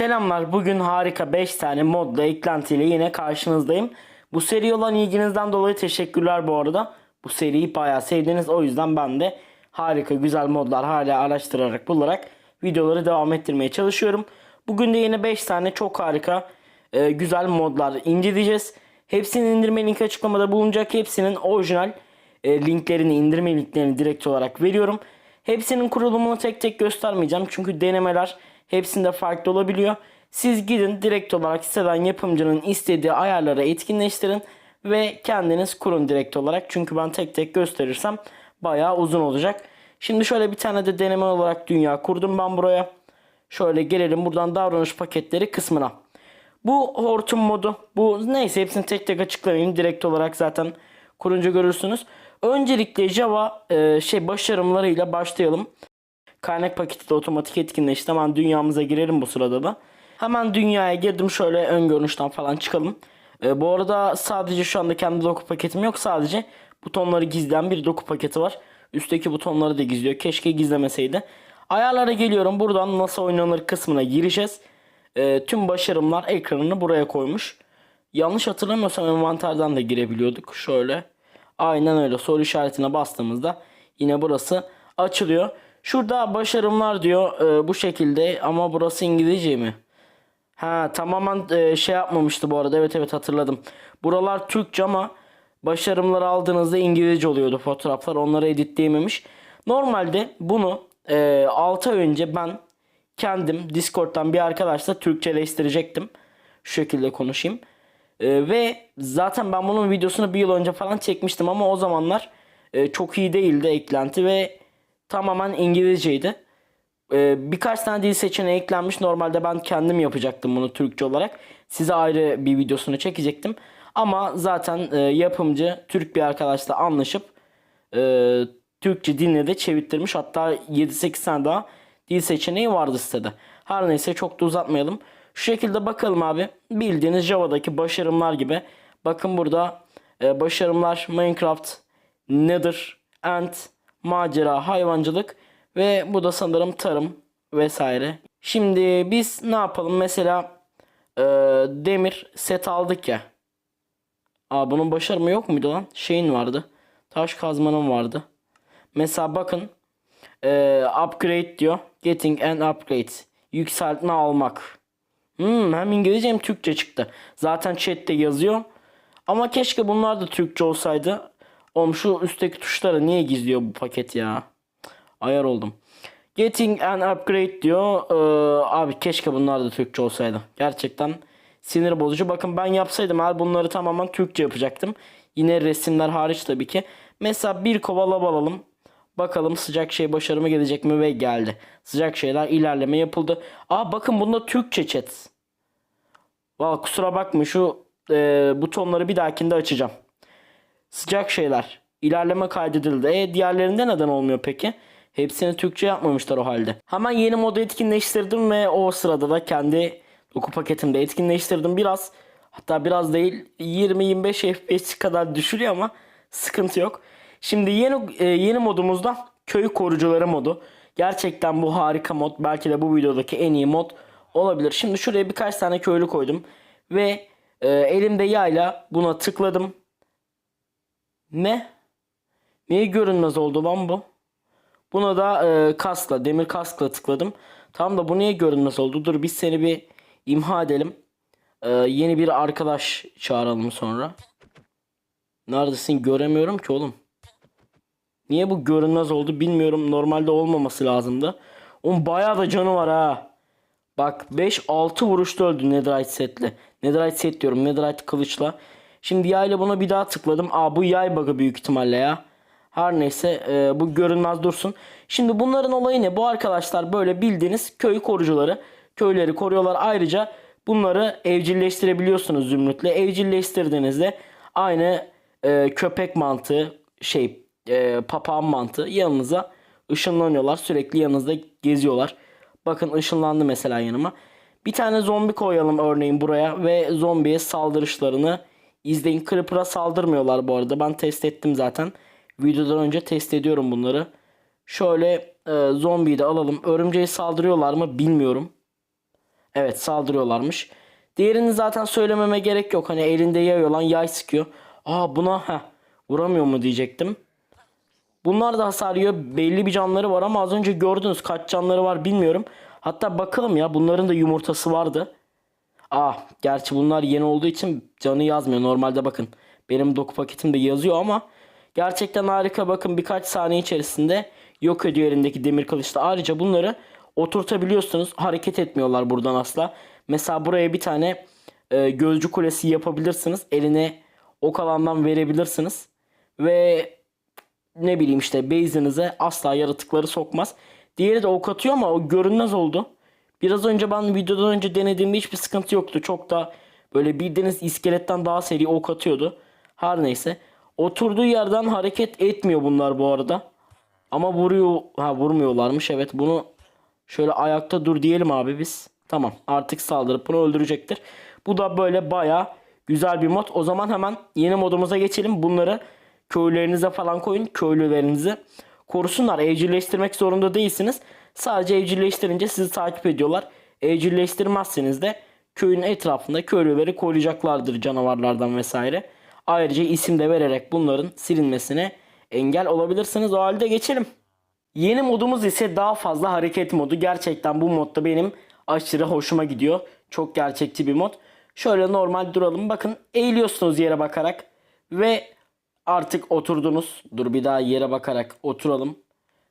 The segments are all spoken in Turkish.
Selamlar. Bugün harika 5 tane modla eklentiyle yine karşınızdayım. Bu seri olan ilginizden dolayı teşekkürler bu arada. Bu seriyi bayağı sevdiniz. O yüzden ben de harika güzel modlar hala araştırarak bularak videoları devam ettirmeye çalışıyorum. Bugün de yine 5 tane çok harika e, güzel modlar inceleyeceğiz. Hepsinin indirme linki açıklamada bulunacak. Hepsinin orijinal e, linklerini, indirme linklerini direkt olarak veriyorum. Hepsinin kurulumunu tek tek göstermeyeceğim. Çünkü denemeler hepsinde farklı olabiliyor. Siz gidin direkt olarak siteden yapımcının istediği ayarları etkinleştirin ve kendiniz kurun direkt olarak. Çünkü ben tek tek gösterirsem bayağı uzun olacak. Şimdi şöyle bir tane de deneme olarak dünya kurdum ben buraya. Şöyle gelelim buradan davranış paketleri kısmına. Bu hortum modu. Bu neyse hepsini tek tek açıklamayayım. Direkt olarak zaten kurunca görürsünüz. Öncelikle Java e, şey başarımlarıyla başlayalım. Kaynak paketi de otomatik etkinleşti. Hemen dünyamıza girelim bu sırada da. Hemen dünyaya girdim. Şöyle ön görünüşten falan çıkalım. E, bu arada sadece şu anda kendi doku paketim yok. Sadece butonları gizleyen bir doku paketi var. Üstteki butonları da gizliyor. Keşke gizlemeseydi. Ayarlara geliyorum. Buradan nasıl oynanır kısmına gireceğiz. E, tüm başarımlar ekranını buraya koymuş. Yanlış hatırlamıyorsam envanterden de girebiliyorduk. Şöyle. Aynen öyle. Soru işaretine bastığımızda yine burası açılıyor. Şurada başarımlar diyor e, bu şekilde ama burası İngilizce mi? Ha tamamen e, şey yapmamıştı bu arada. Evet evet hatırladım. Buralar Türkçe ama başarımları aldığınızda İngilizce oluyordu fotoğraflar. Onları editleyememiş. Normalde bunu e, 6 ay önce ben kendim Discord'dan bir arkadaşla Türkçeleştirecektim. Şu şekilde konuşayım. E, ve zaten ben bunun videosunu bir yıl önce falan çekmiştim ama o zamanlar e, çok iyi değildi eklenti ve tamamen İngilizceydi. E, birkaç tane dil seçeneği eklenmiş. Normalde ben kendim yapacaktım bunu Türkçe olarak. Size ayrı bir videosunu çekecektim. Ama zaten e, yapımcı Türk bir arkadaşla anlaşıp e, Türkçe diline de çevirttirmiş. Hatta 7-8 tane daha dil seçeneği vardı sitede. Her neyse çok da uzatmayalım. Şu şekilde bakalım abi. Bildiğiniz Java'daki başarımlar gibi. Bakın burada e, başarımlar Minecraft, Nether, Ant, macera, hayvancılık ve bu da sanırım tarım vesaire. Şimdi biz ne yapalım? Mesela e, demir set aldık ya. Aa bunun başarımı yok muydu lan? Şeyin vardı. Taş kazmanın vardı. Mesela bakın e, upgrade diyor. Getting an upgrade. Yükseltme almak. Hmm, hem İngilizce hem Türkçe çıktı. Zaten chatte yazıyor. Ama keşke bunlar da Türkçe olsaydı. Oğlum şu üstteki tuşları niye gizliyor bu paket ya? Ayar oldum. Getting an upgrade diyor. Ee, abi keşke bunlar da Türkçe olsaydı. Gerçekten sinir bozucu. Bakın ben yapsaydım eğer bunları tamamen Türkçe yapacaktım. Yine resimler hariç tabii ki. Mesela bir kova lav alalım. Bakalım sıcak şey başarımı gelecek mi ve geldi. Sıcak şeyler ilerleme yapıldı. Aa bakın bunda Türkçe chat. Valla kusura bakma şu e, butonları bir dahakinde açacağım. Sıcak şeyler. İlerleme kaydedildi. E diğerlerinde neden olmuyor peki? Hepsini Türkçe yapmamışlar o halde. Hemen yeni modu etkinleştirdim ve o sırada da kendi doku paketimde etkinleştirdim. Biraz hatta biraz değil 20-25 FPS kadar düşürüyor ama sıkıntı yok. Şimdi yeni e, yeni modumuzda köy korucuları modu. Gerçekten bu harika mod. Belki de bu videodaki en iyi mod olabilir. Şimdi şuraya birkaç tane köylü koydum ve e, elimde yayla buna tıkladım. Ne? Niye görünmez oldu lan bu? Buna da e, kaskla, demir kaskla tıkladım. Tamam da bu niye görünmez oldu? Dur biz seni bir imha edelim. E, yeni bir arkadaş çağıralım sonra. Neredesin? Göremiyorum ki oğlum. Niye bu görünmez oldu bilmiyorum. Normalde olmaması lazımdı. Onun bayağı da canı var ha. Bak 5-6 vuruşta öldü Netherite setle. Netherite set diyorum. Netherite kılıçla. Şimdi yayla buna bir daha tıkladım. Aa bu yay bug'ı büyük ihtimalle ya. Her neyse e, bu görünmez dursun. Şimdi bunların olayı ne? Bu arkadaşlar böyle bildiğiniz köy korucuları. Köyleri koruyorlar. Ayrıca bunları evcilleştirebiliyorsunuz zümrütle. Evcilleştirdiğinizde aynı e, köpek mantığı şey e, papağan mantığı yanınıza ışınlanıyorlar. Sürekli yanınızda geziyorlar. Bakın ışınlandı mesela yanıma. Bir tane zombi koyalım örneğin buraya ve zombiye saldırışlarını izleyin. Creeper'a saldırmıyorlar bu arada. Ben test ettim zaten. Videodan önce test ediyorum bunları. Şöyle e, zombiyi de alalım. Örümceğe saldırıyorlar mı bilmiyorum. Evet saldırıyorlarmış. Diğerini zaten söylememe gerek yok. Hani elinde yay olan yay sıkıyor. Aa buna heh, vuramıyor mu diyecektim. Bunlar da hasar yiyor. Belli bir canları var ama az önce gördünüz kaç canları var bilmiyorum. Hatta bakalım ya bunların da yumurtası vardı. Aa gerçi bunlar yeni olduğu için canı yazmıyor. Normalde bakın benim doku paketimde yazıyor ama gerçekten harika. Bakın birkaç saniye içerisinde yok ediyor elindeki demir kılıçla. Ayrıca bunları oturtabiliyorsunuz. Hareket etmiyorlar buradan asla. Mesela buraya bir tane e, gözcü kulesi yapabilirsiniz. Eline ok alandan verebilirsiniz. Ve ne bileyim işte base'inize asla yaratıkları sokmaz. Diğeri de ok atıyor ama o görünmez oldu. Biraz önce ben videodan önce denediğimde hiçbir sıkıntı yoktu. Çok da böyle bildiğiniz iskeletten daha seri ok atıyordu. Her neyse. Oturduğu yerden hareket etmiyor bunlar bu arada. Ama vuruyor. Ha vurmuyorlarmış. Evet bunu şöyle ayakta dur diyelim abi biz. Tamam artık saldırıp bunu öldürecektir. Bu da böyle baya güzel bir mod. O zaman hemen yeni modumuza geçelim. Bunları köylerinize falan koyun. Köylülerinizi korusunlar. Evcilleştirmek zorunda değilsiniz. Sadece evcilleştirince sizi takip ediyorlar. Evcilleştirmezseniz de köyün etrafında köylüleri koruyacaklardır canavarlardan vesaire. Ayrıca isim de vererek bunların silinmesine engel olabilirsiniz. O halde geçelim. Yeni modumuz ise daha fazla hareket modu. Gerçekten bu modda benim aşırı hoşuma gidiyor. Çok gerçekçi bir mod. Şöyle normal duralım. Bakın eğiliyorsunuz yere bakarak ve artık oturdunuz. Dur bir daha yere bakarak oturalım.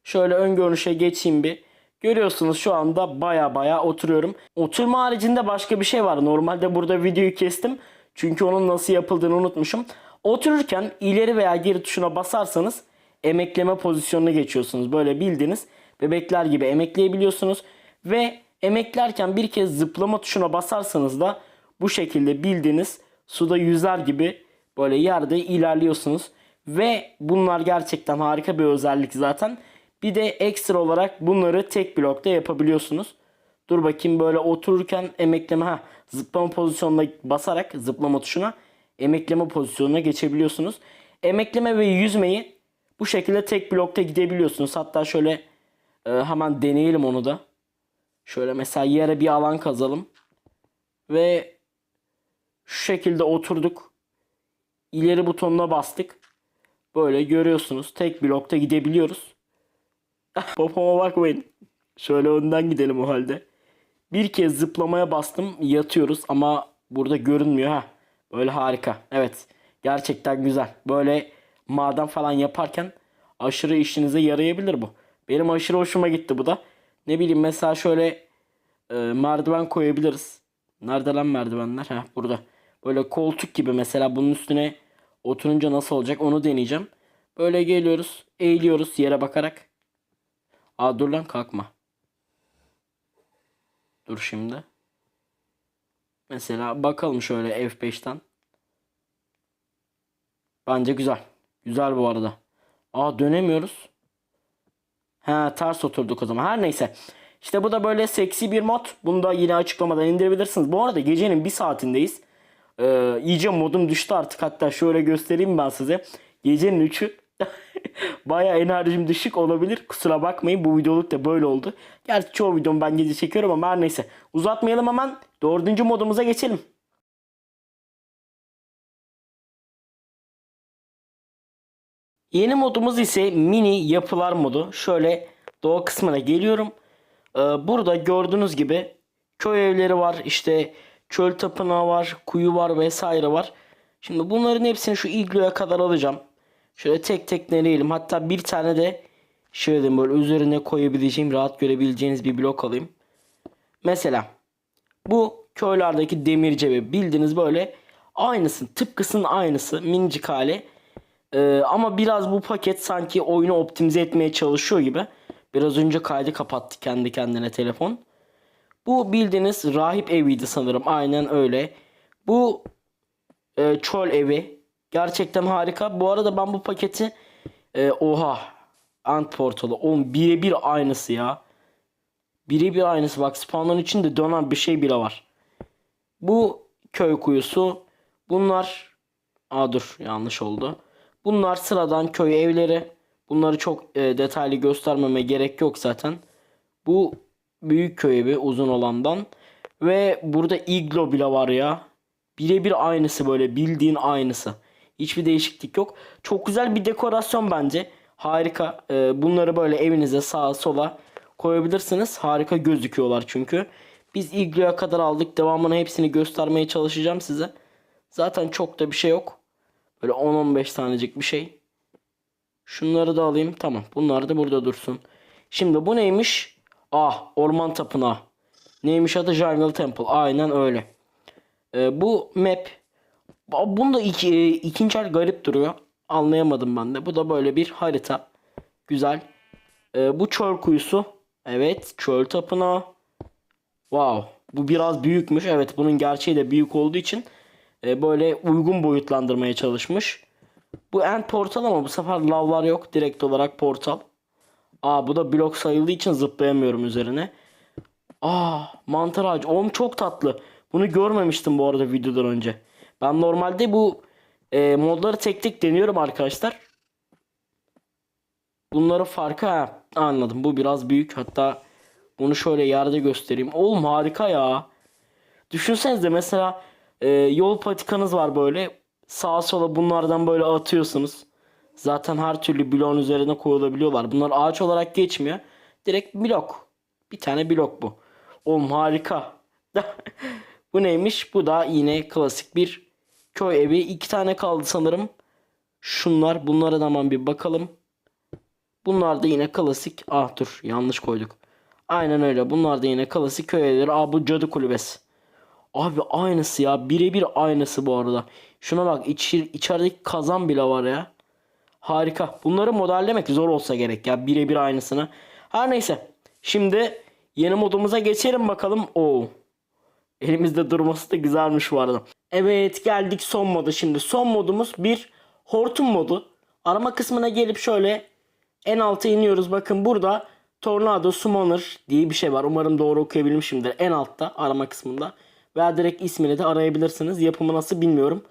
Şöyle ön görünüşe geçeyim bir. Görüyorsunuz şu anda baya baya oturuyorum. Oturma haricinde başka bir şey var. Normalde burada videoyu kestim. Çünkü onun nasıl yapıldığını unutmuşum. Otururken ileri veya geri tuşuna basarsanız emekleme pozisyonuna geçiyorsunuz. Böyle bildiğiniz bebekler gibi emekleyebiliyorsunuz. Ve emeklerken bir kez zıplama tuşuna basarsanız da bu şekilde bildiğiniz suda yüzer gibi böyle yerde ilerliyorsunuz. Ve bunlar gerçekten harika bir özellik zaten. Bir de ekstra olarak bunları tek blokta yapabiliyorsunuz. Dur bakayım böyle otururken emekleme ha zıplama pozisyonuna basarak zıplama tuşuna emekleme pozisyonuna geçebiliyorsunuz. Emekleme ve yüzmeyi bu şekilde tek blokta gidebiliyorsunuz. Hatta şöyle e, hemen deneyelim onu da. Şöyle mesela yere bir alan kazalım. Ve şu şekilde oturduk. İleri butonuna bastık. Böyle görüyorsunuz. Tek blokta gidebiliyoruz. Popoma bakmayın. Şöyle önden gidelim o halde. Bir kez zıplamaya bastım. Yatıyoruz ama burada görünmüyor ha. Böyle harika. Evet. Gerçekten güzel. Böyle maden falan yaparken aşırı işinize yarayabilir bu. Benim aşırı hoşuma gitti bu da. Ne bileyim mesela şöyle e, merdiven koyabiliriz. Nerede lan merdivenler? Heh burada. Böyle koltuk gibi mesela bunun üstüne oturunca nasıl olacak onu deneyeceğim. Böyle geliyoruz. Eğiliyoruz yere bakarak. Aa dur lan kalkma. Dur şimdi. Mesela bakalım şöyle F5'ten. Bence güzel. Güzel bu arada. Aa dönemiyoruz. Ha ters oturduk o zaman. Her neyse. İşte bu da böyle seksi bir mod. Bunu da yine açıklamadan indirebilirsiniz. Bu arada gecenin bir saatindeyiz. Ee, iyice modum düştü artık. Hatta şöyle göstereyim ben size. Gecenin 3'ü. Baya enerjim düşük olabilir. Kusura bakmayın bu videoluk da böyle oldu. Gerçi çoğu videomu ben gece çekiyorum ama her neyse. Uzatmayalım hemen. Dördüncü modumuza geçelim. Yeni modumuz ise mini yapılar modu. Şöyle doğa kısmına geliyorum. Ee, burada gördüğünüz gibi köy evleri var. işte çöl tapınağı var. Kuyu var vesaire var. Şimdi bunların hepsini şu igloya kadar alacağım. Şöyle tek tek deneyelim. Hatta bir tane de şöyle diyeyim, böyle üzerine koyabileceğim rahat görebileceğiniz bir blok alayım. Mesela bu köylerdeki demir cebi bildiğiniz böyle aynısı tıpkısının aynısı minicik hali. Ee, ama biraz bu paket sanki oyunu optimize etmeye çalışıyor gibi. Biraz önce kaydı kapattı kendi kendine telefon. Bu bildiğiniz rahip eviydi sanırım. Aynen öyle. Bu e, çöl evi. Gerçekten harika. Bu arada ben bu paketi e, oha Ant portalı. Oğlum birebir aynısı ya. Birebir aynısı. Bak spawnların içinde dönen bir şey bile var. Bu köy kuyusu. Bunlar Aa dur yanlış oldu. Bunlar sıradan köy evleri. Bunları çok e, detaylı göstermeme gerek yok zaten. Bu büyük köy evi uzun olandan. Ve burada iglo bile var ya. Birebir aynısı böyle bildiğin aynısı. Hiçbir değişiklik yok. Çok güzel bir dekorasyon bence. Harika. Ee, bunları böyle evinize sağa sola koyabilirsiniz. Harika gözüküyorlar çünkü. Biz igloya kadar aldık. Devamını hepsini göstermeye çalışacağım size. Zaten çok da bir şey yok. Böyle 10-15 tanecik bir şey. Şunları da alayım. Tamam. Bunlar da burada dursun. Şimdi bu neymiş? Ah orman tapınağı. Neymiş adı? Jungle Temple. Aynen öyle. Ee, bu map. Bunda iki, e, ikinci el garip duruyor. Anlayamadım ben de. Bu da böyle bir harita. Güzel. Ee, bu çöl kuyusu. Evet. Çöl tapınağı. Wow. Bu biraz büyükmüş. Evet bunun gerçeği de büyük olduğu için e, böyle uygun boyutlandırmaya çalışmış. Bu end portal ama bu sefer lavlar yok. Direkt olarak portal. Aa bu da blok sayıldığı için zıplayamıyorum üzerine. Aa mantar ağacı. Oğlum çok tatlı. Bunu görmemiştim bu arada videodan önce. Ben normalde bu e, modları tek tek deniyorum arkadaşlar. Bunları farkı ha, anladım. Bu biraz büyük. Hatta bunu şöyle yerde göstereyim. Oğlum harika ya. Düşünsenize mesela e, yol patikanız var böyle. Sağa sola bunlardan böyle atıyorsunuz. Zaten her türlü bloğun üzerine koyulabiliyorlar. Bunlar ağaç olarak geçmiyor. Direkt blok. Bir tane blok bu. Oğlum harika. bu neymiş? Bu da yine klasik bir köy evi. İki tane kaldı sanırım. Şunlar. Bunlara da hemen bir bakalım. Bunlar da yine klasik. Ah dur yanlış koyduk. Aynen öyle. Bunlar da yine klasik köy evleri. Aa bu cadı kulübesi. Abi aynısı ya. Birebir aynısı bu arada. Şuna bak içi, içerideki kazan bile var ya. Harika. Bunları modellemek zor olsa gerek ya. Birebir aynısını. Her neyse. Şimdi yeni modumuza geçelim bakalım. Oo. Elimizde durması da güzelmiş bu arada. Evet geldik son moda şimdi. Son modumuz bir hortum modu. Arama kısmına gelip şöyle en alta iniyoruz. Bakın burada Tornado Summoner diye bir şey var. Umarım doğru okuyabilmişimdir. En altta arama kısmında. Veya direkt ismini de arayabilirsiniz. Yapımı nasıl bilmiyorum.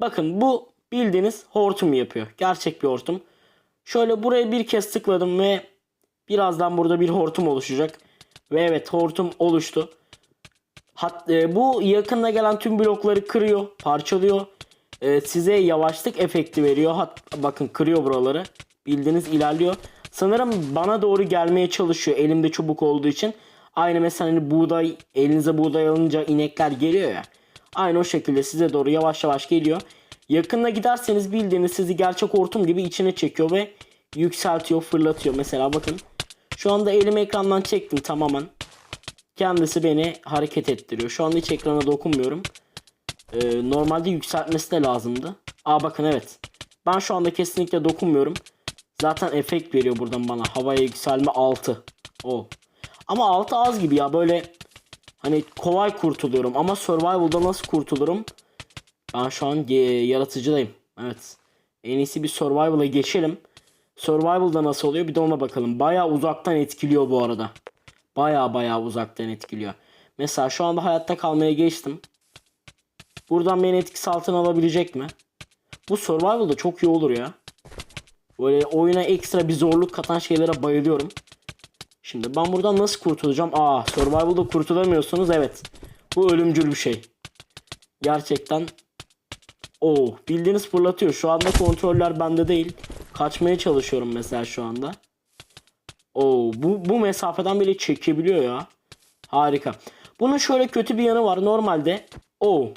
Bakın bu bildiğiniz hortum yapıyor. Gerçek bir hortum. Şöyle buraya bir kez tıkladım ve birazdan burada bir hortum oluşacak. Ve evet hortum oluştu. Hat, e, bu yakında gelen tüm blokları kırıyor, parçalıyor. E, size yavaşlık efekti veriyor. Hat, bakın kırıyor buraları. Bildiğiniz ilerliyor. Sanırım bana doğru gelmeye çalışıyor elimde çubuk olduğu için. Aynı mesela hani buğday elinize buğday alınca inekler geliyor ya. Aynı o şekilde size doğru yavaş yavaş geliyor. Yakında giderseniz bildiğiniz sizi gerçek hortum gibi içine çekiyor ve yükseltiyor, fırlatıyor. Mesela bakın. Şu anda elimi ekrandan çektim tamamen. Kendisi beni hareket ettiriyor. Şu anda hiç ekrana dokunmuyorum. Ee, normalde yükseltmesi de lazımdı. Aa bakın evet. Ben şu anda kesinlikle dokunmuyorum. Zaten efekt veriyor buradan bana. Havaya yükselme 6. O. Ama 6 az gibi ya böyle hani kolay kurtuluyorum ama survival'da nasıl kurtulurum? Ben şu an yaratıcıdayım. Evet. En iyisi bir survival'a geçelim. Survival'da nasıl oluyor bir de ona bakalım. Bayağı uzaktan etkiliyor bu arada. Bayağı bayağı uzaktan etkiliyor. Mesela şu anda hayatta kalmaya geçtim. Buradan beni etkisi altına alabilecek mi? Bu survival'da çok iyi olur ya. Böyle oyuna ekstra bir zorluk katan şeylere bayılıyorum. Şimdi ben buradan nasıl kurtulacağım? Aa survival'da kurtulamıyorsunuz. Evet. Bu ölümcül bir şey. Gerçekten. Oo bildiğiniz fırlatıyor. Şu anda kontroller bende değil. Kaçmaya çalışıyorum mesela şu anda. Oo bu, bu mesafeden bile çekebiliyor ya. Harika. Bunun şöyle kötü bir yanı var. Normalde o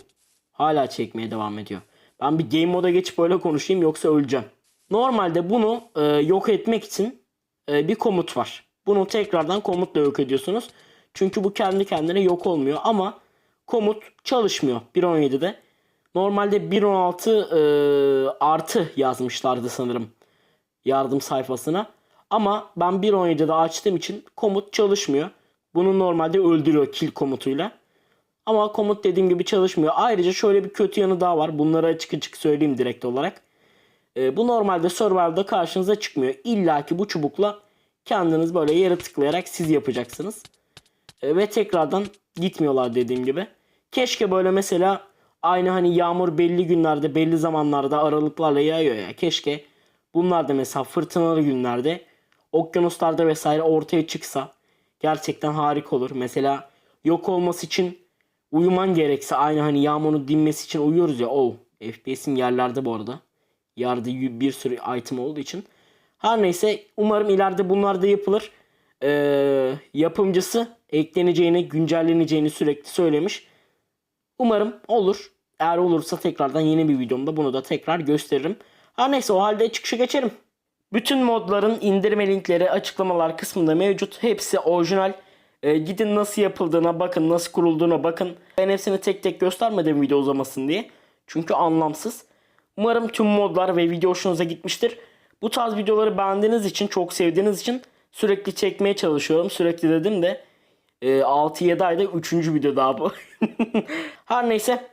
hala çekmeye devam ediyor. Ben bir game moda geçip öyle konuşayım yoksa öleceğim. Normalde bunu e, yok etmek için e, bir komut var. Bunu tekrardan komutla yok ediyorsunuz. Çünkü bu kendi kendine yok olmuyor ama komut çalışmıyor 1.17'de. Normalde 1.16 e, artı yazmışlardı sanırım yardım sayfasına. Ama ben 1.17'de açtığım için komut çalışmıyor. Bunu normalde öldürüyor kill komutuyla. Ama komut dediğim gibi çalışmıyor. Ayrıca şöyle bir kötü yanı daha var. Bunları açık açık söyleyeyim direkt olarak. E, bu normalde survival'da karşınıza çıkmıyor. İlla ki bu çubukla kendiniz böyle yere tıklayarak siz yapacaksınız. E, ve tekrardan gitmiyorlar dediğim gibi. Keşke böyle mesela aynı hani yağmur belli günlerde belli zamanlarda aralıklarla yağıyor ya. Keşke bunlar da mesela fırtınalı günlerde okyanuslarda vesaire ortaya çıksa gerçekten harika olur. Mesela yok olması için uyuman gerekse aynı hani yağmurun dinmesi için uyuyoruz ya. Oh FPS'im yerlerde bu arada. Yerde y- bir sürü item olduğu için. Her neyse umarım ileride bunlar da yapılır. Ee, yapımcısı ekleneceğini, güncelleneceğini sürekli söylemiş. Umarım olur. Eğer olursa tekrardan yeni bir videomda bunu da tekrar gösteririm. Her neyse o halde çıkışa geçelim. Bütün modların indirme linkleri açıklamalar kısmında mevcut. Hepsi orijinal. Ee, gidin nasıl yapıldığına bakın, nasıl kurulduğuna bakın. Ben hepsini tek tek göstermedim video uzamasın diye. Çünkü anlamsız. Umarım tüm modlar ve video hoşunuza gitmiştir. Bu tarz videoları beğendiğiniz için, çok sevdiğiniz için sürekli çekmeye çalışıyorum. Sürekli dedim de e, 6-7 ayda 3. video daha bu. Her neyse.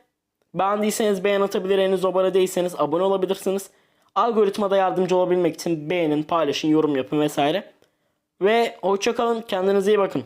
Beğendiyseniz beğen atabilir. Henüz abone değilseniz abone olabilirsiniz. Algoritmada yardımcı olabilmek için beğenin, paylaşın, yorum yapın vesaire. Ve hoşçakalın. Kendinize iyi bakın.